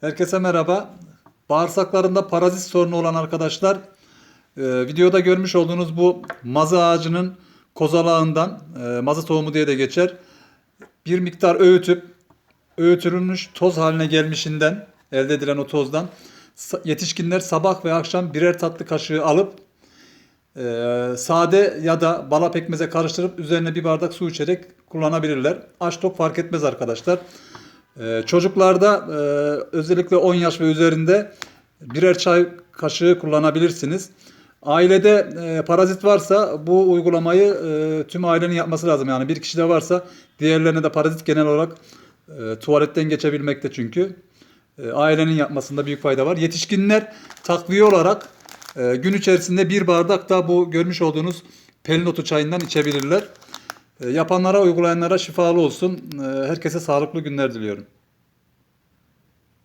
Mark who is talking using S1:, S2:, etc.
S1: Herkese merhaba. Bağırsaklarında parazit sorunu olan arkadaşlar e, videoda görmüş olduğunuz bu mazı ağacının kozalağından e, mazı tohumu diye de geçer. Bir miktar öğütüp öğütülmüş toz haline gelmişinden elde edilen o tozdan yetişkinler sabah ve akşam birer tatlı kaşığı alıp e, sade ya da bala pekmeze karıştırıp üzerine bir bardak su içerek kullanabilirler. Aç tok fark etmez arkadaşlar. Ee, çocuklarda e, özellikle 10 yaş ve üzerinde birer çay kaşığı kullanabilirsiniz. Ailede e, parazit varsa bu uygulamayı e, tüm ailenin yapması lazım. Yani bir kişide varsa diğerlerine de parazit genel olarak tuvaletten geçebilmekte çünkü. Ailenin yapmasında büyük fayda var. Yetişkinler takviye olarak gün içerisinde bir bardak da bu görmüş olduğunuz pelinotu çayından içebilirler. E, yapanlara, uygulayanlara şifalı olsun. E, herkese sağlıklı günler diliyorum.